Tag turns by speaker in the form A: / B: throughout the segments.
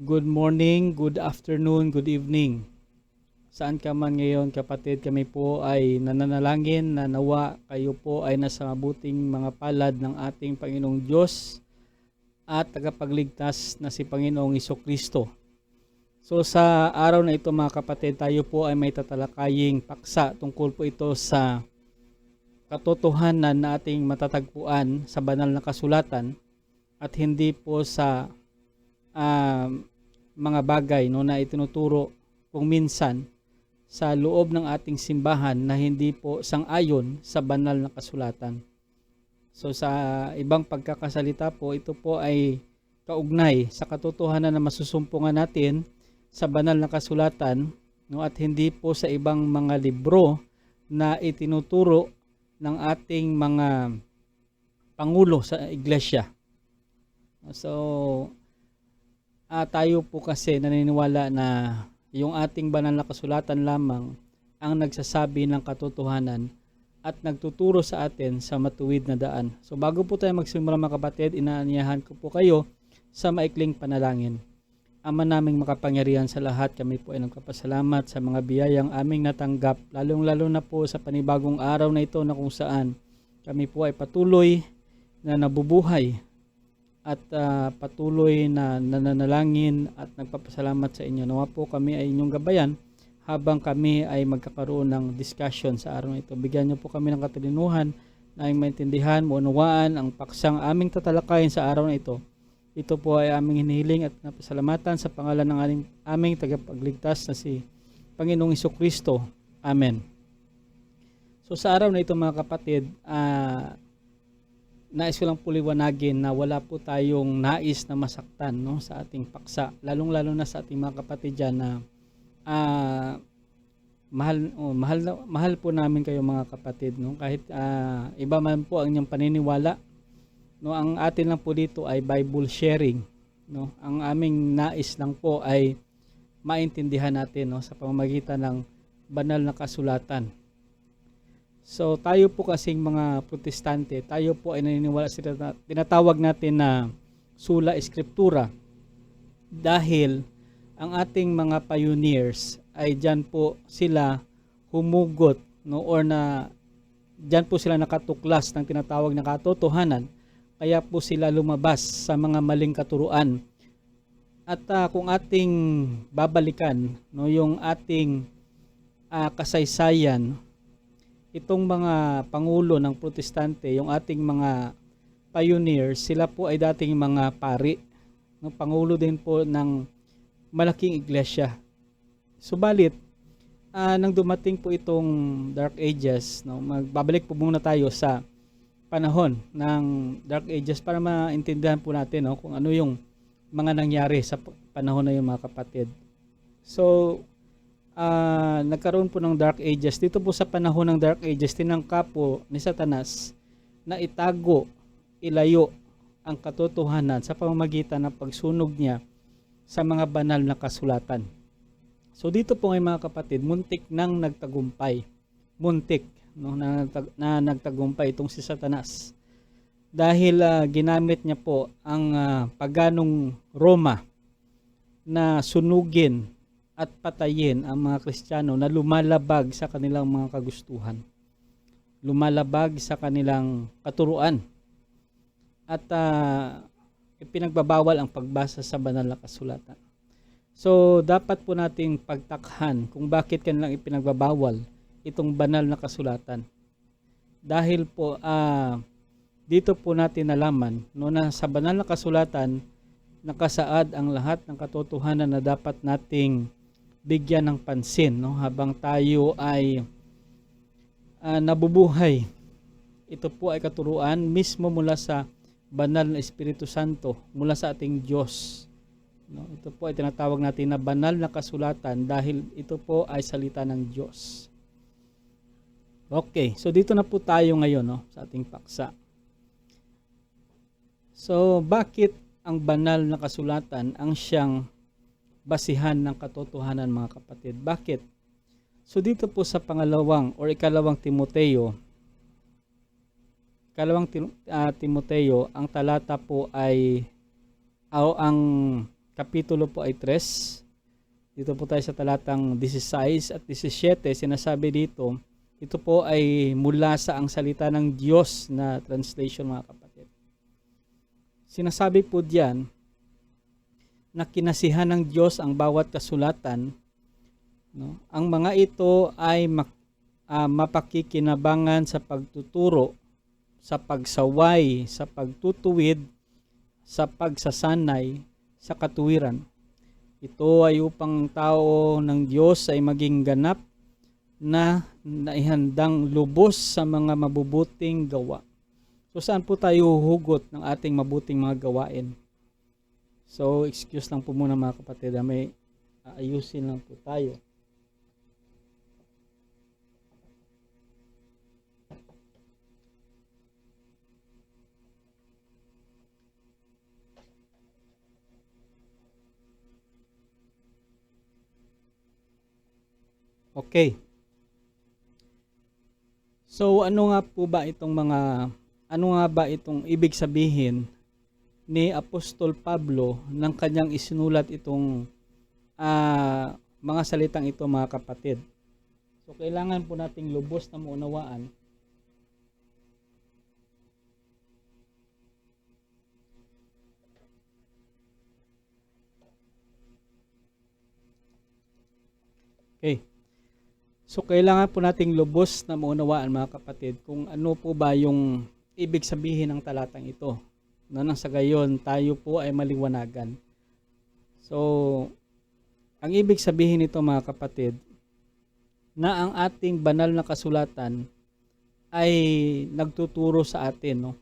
A: Good morning, good afternoon, good evening. Saan ka man ngayon kapatid, kami po ay nananalangin na nawa kayo po ay nasa mabuting mga palad ng ating Panginoong Diyos at tagapagligtas na si Panginoong Iso Kristo. So sa araw na ito mga kapatid, tayo po ay may tatalakaying paksa tungkol po ito sa katotohanan na ating matatagpuan sa banal na kasulatan at hindi po sa ah, mga bagay no, na itinuturo kung minsan sa loob ng ating simbahan na hindi po sang-ayon sa banal na kasulatan. So sa ibang pagkakasalita po, ito po ay kaugnay sa katotohanan na masusumpungan natin sa banal na kasulatan no, at hindi po sa ibang mga libro na itinuturo ng ating mga pangulo sa iglesia. So, ah, tayo po kasi naniniwala na yung ating banal na kasulatan lamang ang nagsasabi ng katotohanan at nagtuturo sa atin sa matuwid na daan. So bago po tayo magsimula mga kapatid, inaanyahan ko po kayo sa maikling panalangin. Ama naming makapangyarihan sa lahat, kami po ay nagpapasalamat sa mga biyayang aming natanggap, lalong-lalo na po sa panibagong araw na ito na kung saan kami po ay patuloy na nabubuhay at ah, patuloy na nananalangin at nagpapasalamat sa inyo. Nawa po kami ay inyong gabayan habang kami ay magkakaroon ng discussion sa araw na ito. Bigyan niyo po kami ng katalinuhan na aming maintindihan, maunawaan ang paksang aming tatalakayin sa araw na ito. Ito po ay aming hinihiling at napasalamatan sa pangalan ng aming, aming tagapagligtas na si Panginoong Iso Kristo. Amen. So sa araw na ito mga kapatid, ah, nais ko lang po liwanagin na wala po tayong nais na masaktan no, sa ating paksa. Lalong-lalo na sa ating mga kapatid dyan na ah, mahal, oh, mahal, mahal po namin kayo mga kapatid. No? Kahit ah, iba man po ang inyong paniniwala, no, ang atin lang po dito ay Bible sharing. No? Ang aming nais lang po ay maintindihan natin no, sa pamamagitan ng banal na kasulatan. So tayo po kasing mga protestante, tayo po ay naniniwala sa tina- tinatawag natin na sula eskriptura dahil ang ating mga pioneers ay diyan po sila humugot no or na diyan po sila nakatuklas ng tinatawag na katotohanan. Kaya po sila lumabas sa mga maling katuruan. At ah, kung ating babalikan no yung ating ah, kasaysayan itong mga pangulo ng protestante, yung ating mga pioneers, sila po ay dating mga pari. No, pangulo din po ng malaking iglesia. Subalit, ah, nang dumating po itong Dark Ages, no, magbabalik po muna tayo sa panahon ng Dark Ages para maintindihan po natin no, kung ano yung mga nangyari sa panahon na yung mga kapatid. So, ah, nagkaroon po ng Dark Ages. Dito po sa panahon ng Dark Ages, tinangka po ni Satanas na itago, ilayo ang katotohanan sa pamamagitan ng pagsunog niya sa mga banal na kasulatan. So dito po ngayon mga kapatid, muntik nang nagtagumpay. Muntik no, na, na nagtagumpay itong si Satanas. Dahil ah, ginamit niya po ang ah, paganong Roma na sunugin at patayin ang mga Kristiyano na lumalabag sa kanilang mga kagustuhan. Lumalabag sa kanilang katuruan. At ah, ipinagbabawal ang pagbasa sa banal na kasulatan. So, dapat po nating pagtakhan kung bakit kanilang ipinagbabawal itong banal na kasulatan. Dahil po, ah, dito po natin nalaman no, na sa banal na kasulatan, nakasaad ang lahat ng katotohanan na dapat nating bigyan ng pansin no habang tayo ay ah, nabubuhay. Ito po ay katuruan mismo mula sa banal na Espiritu Santo mula sa ating Diyos. No, ito po ay tinatawag natin na banal na kasulatan dahil ito po ay salita ng Diyos. Okay, so dito na po tayo ngayon no, sa ating paksa. So, bakit ang banal na kasulatan ang siyang basihan ng katotohanan mga kapatid. Bakit? So dito po sa pangalawang or ikalawang Timoteo, ikalawang ah, Timoteo, ang talata po ay o ang kapitulo po ay 3. Dito po tayo sa talatang 16 at 17. Sinasabi dito, ito po ay mula sa ang salita ng Diyos na translation mga kapatid. Sinasabi po diyan na kinasihan ng Diyos ang bawat kasulatan. No? Ang mga ito ay mak- ah, mapakikinabangan sa pagtuturo, sa pagsaway, sa pagtutuwid, sa pagsasanay, sa katuwiran. Ito ay upang tao ng Diyos ay maging ganap na naihandang lubos sa mga mabubuting gawa. So saan po tayo huhugot ng ating mabuting mga gawain? So excuse lang po muna mga kapatid, ah, may aayusin lang po tayo. Okay. So ano nga po ba itong mga ano nga ba itong ibig sabihin ni Apostol Pablo nang kanyang isinulat itong ah, mga salitang ito mga kapatid. So kailangan po nating lubos na maunawaan Okay. So kailangan po nating lubos na maunawaan mga kapatid kung ano po ba yung ibig sabihin ng talatang ito. Na nang sa gayon tayo po ay maliwanagan. So ang ibig sabihin nito mga kapatid na ang ating banal na kasulatan ay nagtuturo sa atin no.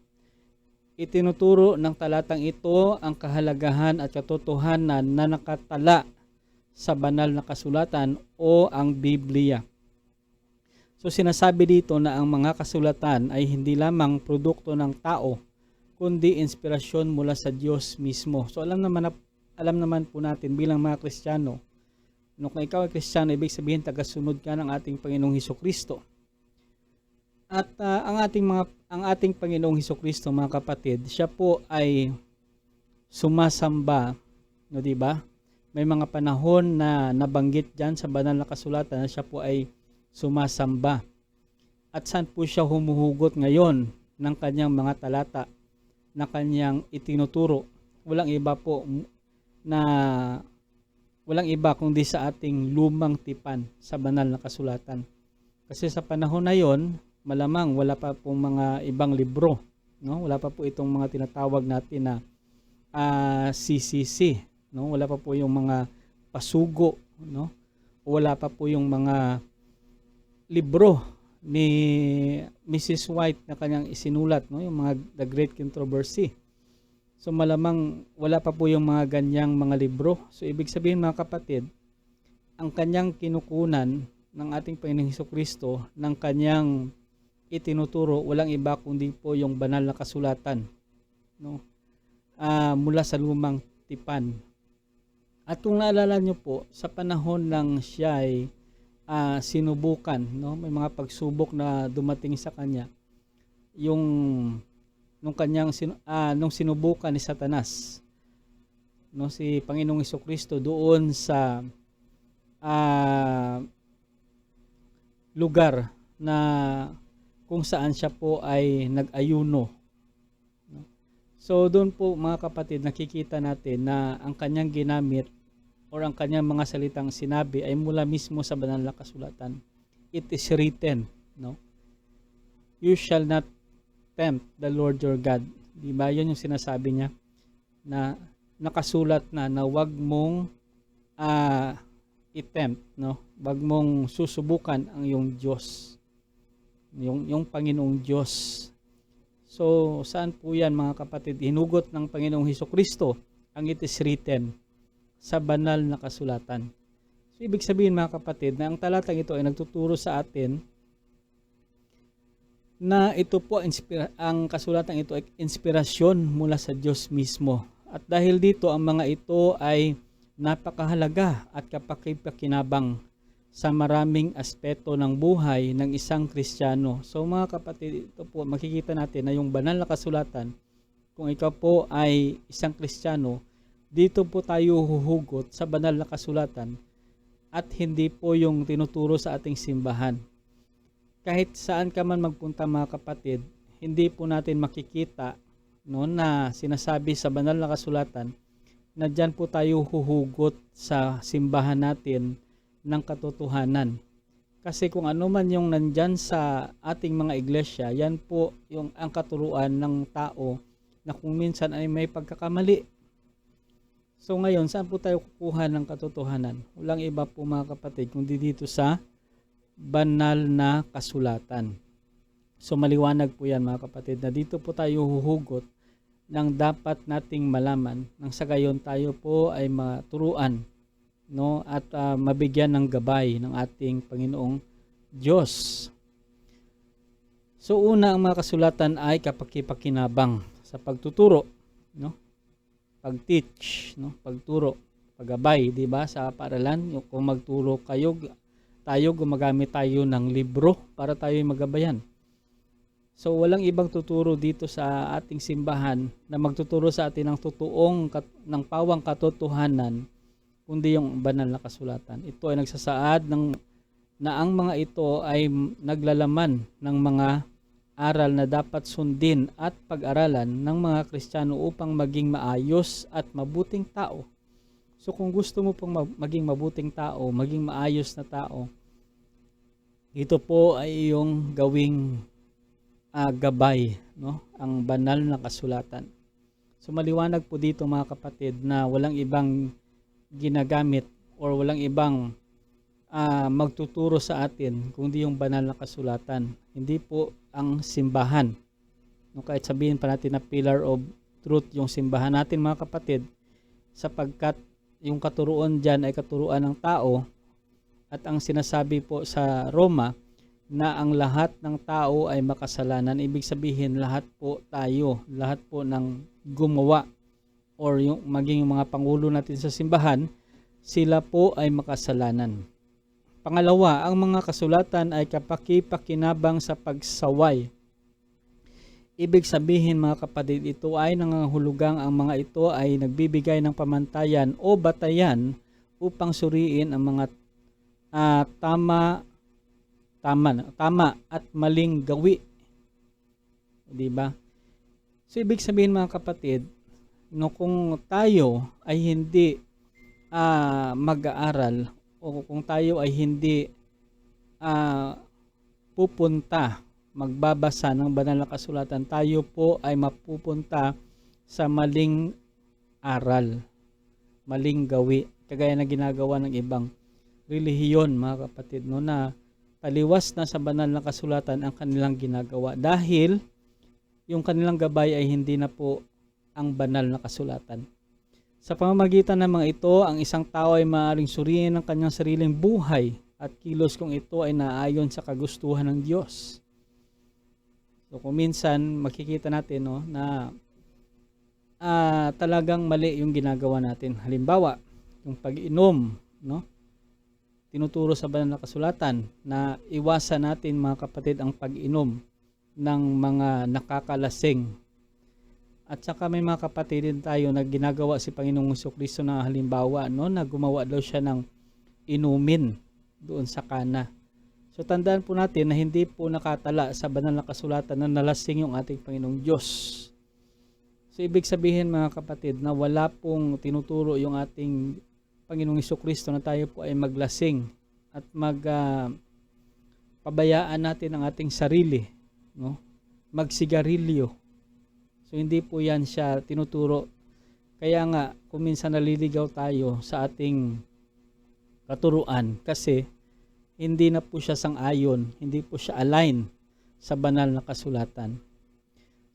A: Itinuturo ng talatang ito ang kahalagahan at katotohanan na nakatala sa banal na kasulatan o ang Biblia. So sinasabi dito na ang mga kasulatan ay hindi lamang produkto ng tao, kundi inspirasyon mula sa Diyos mismo. So alam naman na, alam naman po natin bilang mga Kristiyano, no, kung ikaw ay Kristiyano, ibig sabihin tagasunod ka ng ating Panginoong Heso Kristo. At ah, ang ating mga ang ating Panginoong Heso Kristo, mga kapatid, siya po ay sumasamba, no, di ba? May mga panahon na nabanggit diyan sa banal na kasulatan na siya po ay sumasamba. At saan po siya humuhugot ngayon ng kanyang mga talata na kanyang itinuturo. Walang iba po na walang iba kundi sa ating lumang tipan sa banal na kasulatan. Kasi sa panahon na yon, malamang wala pa pong mga ibang libro, no? Wala pa po itong mga tinatawag natin na ah, CCC, no? Wala pa po yung mga pasugo, no? Wala pa po yung mga libro ni Mrs. White na kanyang isinulat, no? Yung mga The Great Controversy. So malamang wala pa po yung mga ganyang mga libro. So ibig sabihin mga kapatid, ang kanyang kinukunan ng ating Panginoong Hesus Kristo ng kanyang itinuturo walang iba kundi po yung banal na kasulatan no Ah, mula sa lumang tipan at kung naalala nyo po sa panahon ng siya ay ah, sinubukan no may mga pagsubok na dumating sa kanya yung nung kanyang sin- ah, nung sinubukan ni Satanas no si Panginoong Kristo doon sa ah, lugar na kung saan siya po ay nag-ayuno. No? So doon po mga kapatid nakikita natin na ang kanyang ginamit or ang kanyang mga salitang sinabi ay mula mismo sa banal na kasulatan. It is written, no? You shall not tempt the Lord your God. Di ba? Yun yung sinasabi niya na nakasulat na na wag mong ah, i-tempt, no? Wag mong susubukan ang iyong Diyos. Yung yung Panginoong Diyos. So, saan po 'yan mga kapatid? Hinugot ng Panginoong Heso Kristo ang it is written sa banal na kasulatan. So, ibig sabihin mga kapatid na ang talatang ito ay nagtuturo sa atin na ito po ang kasulatang ito ay inspirasyon mula sa Diyos mismo. At dahil dito ang mga ito ay napakahalaga at kapakipakinabang sa maraming aspeto ng buhay ng isang Kristiyano. So mga kapatid, ito po makikita natin na yung banal na kasulatan, kung ikaw po ay isang Kristiyano, dito po tayo huhugot sa banal na kasulatan at hindi po yung tinuturo sa ating simbahan. Kahit saan ka man magpunta mga kapatid, hindi po natin makikita no, na sinasabi sa banal na kasulatan na dyan po tayo huhugot sa simbahan natin ng katotohanan. Kasi kung ano man yung nandyan sa ating mga iglesia, yan po yung ang katuruan ng tao na kung minsan ay may pagkakamali. So ngayon, saan po tayo kukuha ng katotohanan? Walang iba po mga kapatid, kundi dito sa banal na kasulatan. So maliwanag po yan mga kapatid na dito po tayo huhugot ng dapat nating malaman nang sa gayon tayo po ay maturuan no at ah, mabigyan ng gabay ng ating Panginoong Diyos. So una ang mga kasulatan ay kapakipakinabang sa pagtuturo, no? Pag-teach, no? Pagturo, paggabay, 'di ba? Sa paaralan, kung magturo kayo, tayo gumagamit tayo ng libro para tayo magabayan. So walang ibang tuturo dito sa ating simbahan na magtuturo sa atin ng totoong ng pawang katotohanan kundi yung banal na kasulatan. Ito ay nagsasaad ng na ang mga ito ay naglalaman ng mga aral na dapat sundin at pag-aralan ng mga Kristiyano upang maging maayos at mabuting tao. So kung gusto mo pong ma- maging mabuting tao, maging maayos na tao, ito po ay yung gawing ah, gabay, no? Ang banal na kasulatan. So maliwanag po dito mga kapatid na walang ibang ginagamit or walang ibang ah, magtuturo sa atin kundi yung banal na kasulatan. Hindi po ang simbahan. No, kahit sabihin pa natin na pillar of truth yung simbahan natin mga kapatid sapagkat yung katuruan dyan ay katuruan ng tao at ang sinasabi po sa Roma na ang lahat ng tao ay makasalanan. Ibig sabihin lahat po tayo, lahat po ng gumawa or yung maging mga pangulo natin sa simbahan, sila po ay makasalanan. Pangalawa, ang mga kasulatan ay kapakipakinabang sa pagsaway. Ibig sabihin mga kapatid, ito ay nangangahulugang ang mga ito ay nagbibigay ng pamantayan o batayan upang suriin ang mga ah, tama tama tama at maling gawi. 'Di ba? So ibig sabihin mga kapatid, no kung tayo ay hindi ah, mag-aaral o kung tayo ay hindi ah, pupunta magbabasa ng banal na kasulatan, tayo po ay mapupunta sa maling aral, maling gawi, kagaya na ginagawa ng ibang relihiyon mga kapatid no na taliwas na sa banal na kasulatan ang kanilang ginagawa dahil yung kanilang gabay ay hindi na po ang banal na kasulatan. Sa pamamagitan ng mga ito, ang isang tao ay maaaring suriin ng kanyang sariling buhay at kilos kung ito ay naayon sa kagustuhan ng Diyos. So kung minsan makikita natin no na ah, talagang mali yung ginagawa natin. Halimbawa, yung pag-inom, no? Tinuturo sa banal na kasulatan na iwasan natin mga kapatid ang pag-inom ng mga nakakalasing. At saka may mga kapatid din tayo na ginagawa si Panginoong Kristo na halimbawa no na gumawa daw siya ng inumin doon sa kana. So tandaan po natin na hindi po nakatala sa banal na kasulatan na nalasing yung ating Panginoong Diyos. So ibig sabihin mga kapatid na wala pong tinuturo yung ating Panginoong Kristo na tayo po ay maglasing at mag ah, pabayaan natin ang ating sarili, no? Magsigarilyo. So hindi po 'yan siya tinuturo. Kaya nga kung minsan naliligaw tayo sa ating katuruan kasi hindi na po siya sang-ayon, hindi po siya align sa banal na kasulatan.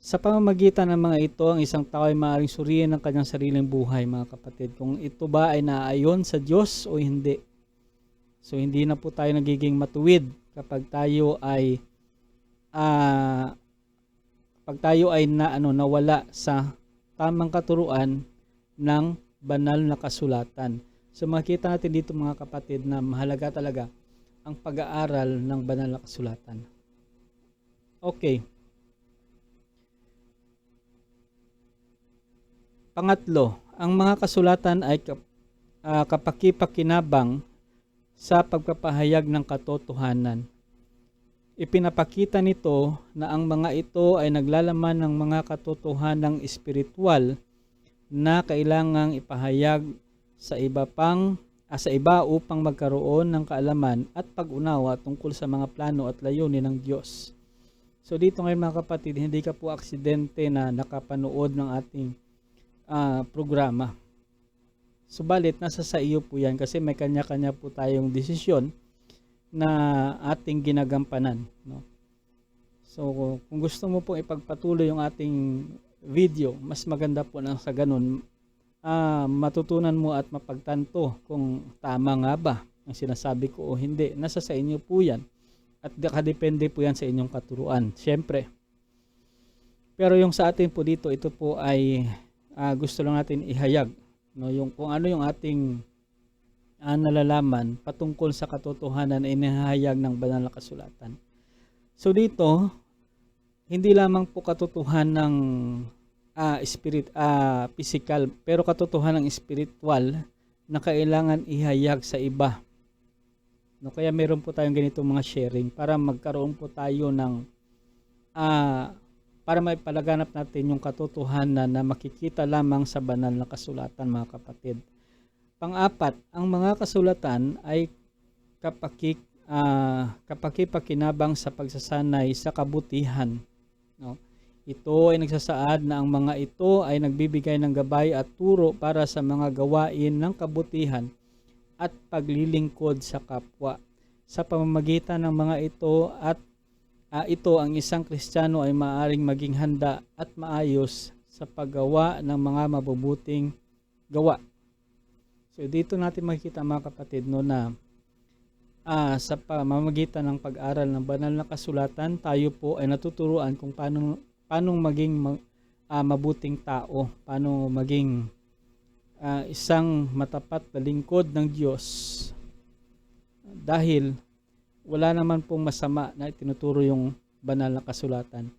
A: Sa pamamagitan ng mga ito, ang isang tao ay maaaring suriin ng kanyang sariling buhay, mga kapatid. Kung ito ba ay naayon sa Diyos o hindi. So, hindi na po tayo nagiging matuwid kapag tayo ay ah pag tayo ay na, ano, nawala sa tamang katuruan ng banal na kasulatan. So makita natin dito mga kapatid na mahalaga talaga ang pag-aaral ng banal na kasulatan. Okay. pangatlo, ang mga kasulatan ay ah, kapakipakinabang sa pagpapahayag ng katotohanan. Ipinapakita nito na ang mga ito ay naglalaman ng mga katotohanang espiritual na kailangang ipahayag sa iba pang ah, sa iba upang magkaroon ng kaalaman at pag-unawa tungkol sa mga plano at layunin ng Diyos. So dito ngayon mga kapatid, hindi ka po aksidente na nakapanood ng ating ah, programa. Subalit, nasa sa iyo po yan kasi may kanya-kanya po tayong desisyon na ating ginagampanan. No? So, kung gusto mo pong ipagpatuloy yung ating video, mas maganda po na sa ganun, ah, matutunan mo at mapagtanto kung tama nga ba ang sinasabi ko o hindi. Nasa sa inyo po yan. At nakadepende po yan sa inyong katuruan. Siyempre. Pero yung sa atin po dito, ito po ay ah, gusto lang natin ihayag. No? Yung, kung ano yung ating ah, nalalaman patungkol sa katotohanan na inihayag ng banal na kasulatan. So dito, hindi lamang po katotohanan ng ah, spirit ah, physical, pero katotohanan ng spiritual na kailangan ihayag sa iba. No, kaya meron po tayong ganitong mga sharing para magkaroon po tayo ng ah, para maipalaganap natin yung katotohanan na makikita lamang sa banal na kasulatan mga kapatid. Pang-apat, ang mga kasulatan ay kapakik ah, kapakipakinabang sa pagsasanay sa kabutihan. No? Ito ay nagsasaad na ang mga ito ay nagbibigay ng gabay at turo para sa mga gawain ng kabutihan at paglilingkod sa kapwa. Sa pamamagitan ng mga ito at ah, ito ang isang Kristiyano ay maaring maging handa at maayos sa paggawa ng mga mabubuting gawa. So dito natin makikita mga kapatid no na ah, sa pamamagitan ng pag-aral ng banal na kasulatan, tayo po ay natuturuan kung paano paano maging ma- ah, mabuting tao, paano maging ah, isang matapat na lingkod ng Diyos. Dahil wala naman pong masama na itinuturo yung banal na kasulatan.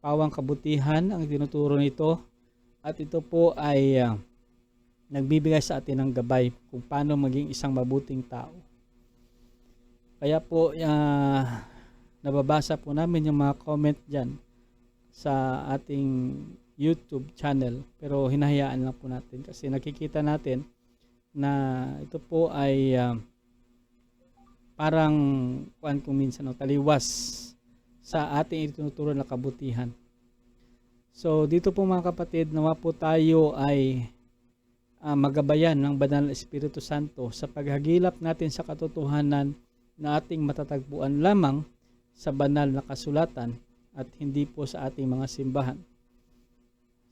A: Pawang kabutihan ang tinuturo nito at ito po ay ah, nagbibigay sa atin ng gabay kung paano maging isang mabuting tao. Kaya po, ah, nababasa po namin yung mga comment dyan sa ating YouTube channel. Pero hinahayaan lang po natin kasi nakikita natin na ito po ay ah, parang kuan kung minsan no, taliwas sa ating itinuturo na kabutihan. So dito po mga kapatid, nawa po tayo ay ah, magabayan ng banal na Espiritu Santo sa paghagilap natin sa katotohanan na ating matatagpuan lamang sa banal na kasulatan at hindi po sa ating mga simbahan.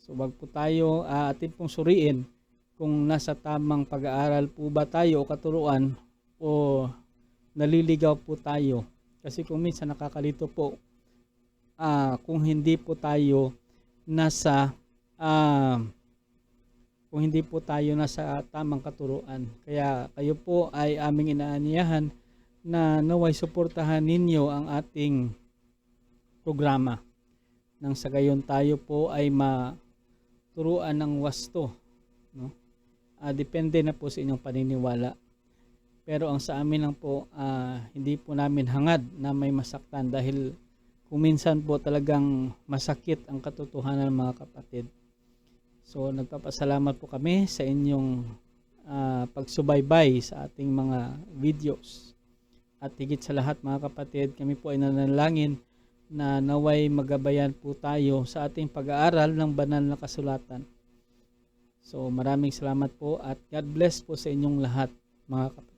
A: So wag po tayo uh, atin pong suriin kung nasa tamang pag-aaral po ba tayo o katuruan o naliligaw po tayo. Kasi kung minsan nakakalito po ah, kung hindi po tayo nasa ah, kung hindi po tayo nasa tamang katuruan. Kaya kayo po ay aming inaaniyahan na naway suportahan ninyo ang ating programa. Nang sa gayon tayo po ay maturuan ng wasto. No? Ah, depende na po sa inyong paniniwala. Pero ang sa amin lang po, ah, hindi po namin hangad na may masaktan dahil kung minsan po talagang masakit ang katotohanan mga kapatid. So nagpapasalamat po kami sa inyong ah, pagsubaybay sa ating mga videos. At higit sa lahat mga kapatid, kami po ay nanalangin na naway magabayan po tayo sa ating pag-aaral ng banal na kasulatan. So maraming salamat po at God bless po sa inyong lahat mga kapatid.